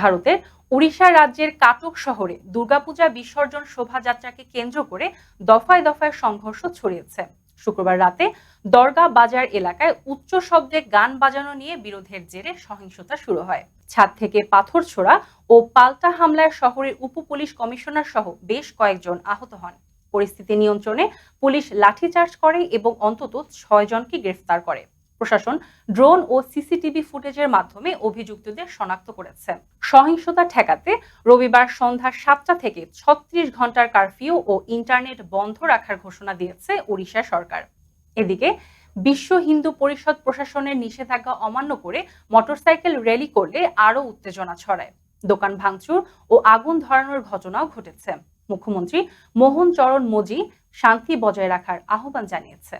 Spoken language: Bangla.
ভারতের উড়িষ্যা রাজ্যের কাটক শহরে দুর্গাপূজা বিসর্জন শোভাযাত্রাকে কেন্দ্র করে দফায় দফায় সংঘর্ষ ছড়িয়েছে। শুক্রবার রাতে দরগা বাজার এলাকায় উচ্চ শব্দে গান বাজানো নিয়ে বিরোধের জেরে সহিংসতা শুরু হয়। ছাদ থেকে পাথর ছোড়া ও পাল্টা হামলায় শহরের উপ পুলিশ কমিশনার সহ বেশ কয়েকজন আহত হন। পরিস্থিতি নিয়ন্ত্রণে পুলিশ লাঠিচার্জ করে এবং অন্তত ছয় জনকে গ্রেফতার করে। প্রশাসন ড্রোন ও সিসিটিভি ফুটেজের মাধ্যমে অভিযুক্তদের শনাক্ত করেছে। সহিংসতা ঠেকাতে রবিবার সন্ধ্যা সাতটা থেকে ছত্রিশ ঘণ্টার কারফিউ ও ইন্টারনেট বন্ধ রাখার ঘোষণা দিয়েছে ওড়িশা সরকার। এদিকে বিশ্ব হিন্দু পরিষদ প্রশাসনের নিষেধাজ্ঞা অমান্য করে মোটরসাইকেল র্যালি করলে আরও উত্তেজনা ছড়ায়। দোকান ভাঙচুর ও আগুন ধরানোর ঘটনাও ঘটেছে। মুখ্যমন্ত্রী মোহন চরণ মজি শান্তি বজায় রাখার আহ্বান জানিয়েছে।